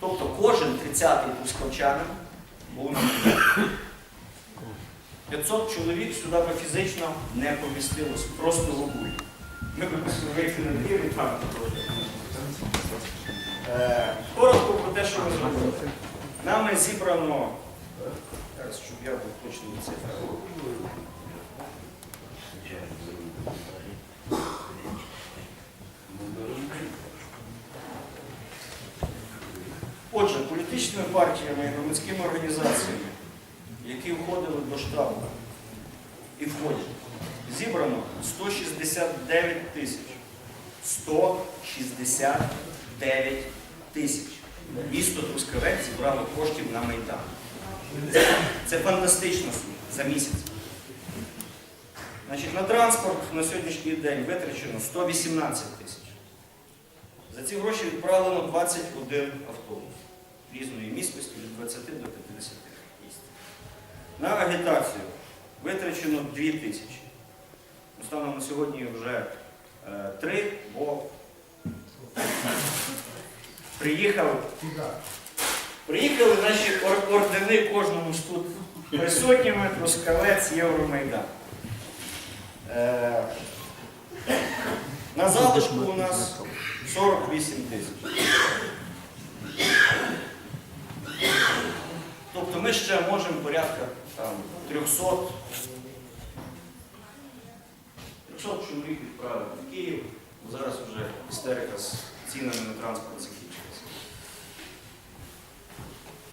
Тобто кожен 30-й трускавчанин був на Майдані. 500 чоловік сюди би фізично не помістилось, просто в обулі. Ми б вийшли на двір і там. Е, Коротко про те, що ми зробили. Нами зібрано, зараз, щоб я був точно цифра. Отже, політичними партіями і громадськими організаціями, які входили до штабу і входять, зібрано 169 тисяч. 169 тисяч. Місто Трускавець зібрало коштів на Майдан. Це фантастична сума за місяць. Значить, на транспорт на сьогоднішній день витрачено 118 тисяч. За ці гроші відправлено 21 автобус різної міськості від 20 до 50 місць. На агітацію витрачено 2 тисячі. Станом на сьогодні вже е, 3, бо приїхав, приїхали наші ор- ордени кожному з тут присутніми, Трускавець, Євромайдан. Е, на залишку у нас 48 тисяч. Тобто ми ще можемо порядка там, 300, 300 чоловік відправити в Київ. Зараз вже істерика з цінами на транспорт закінчена.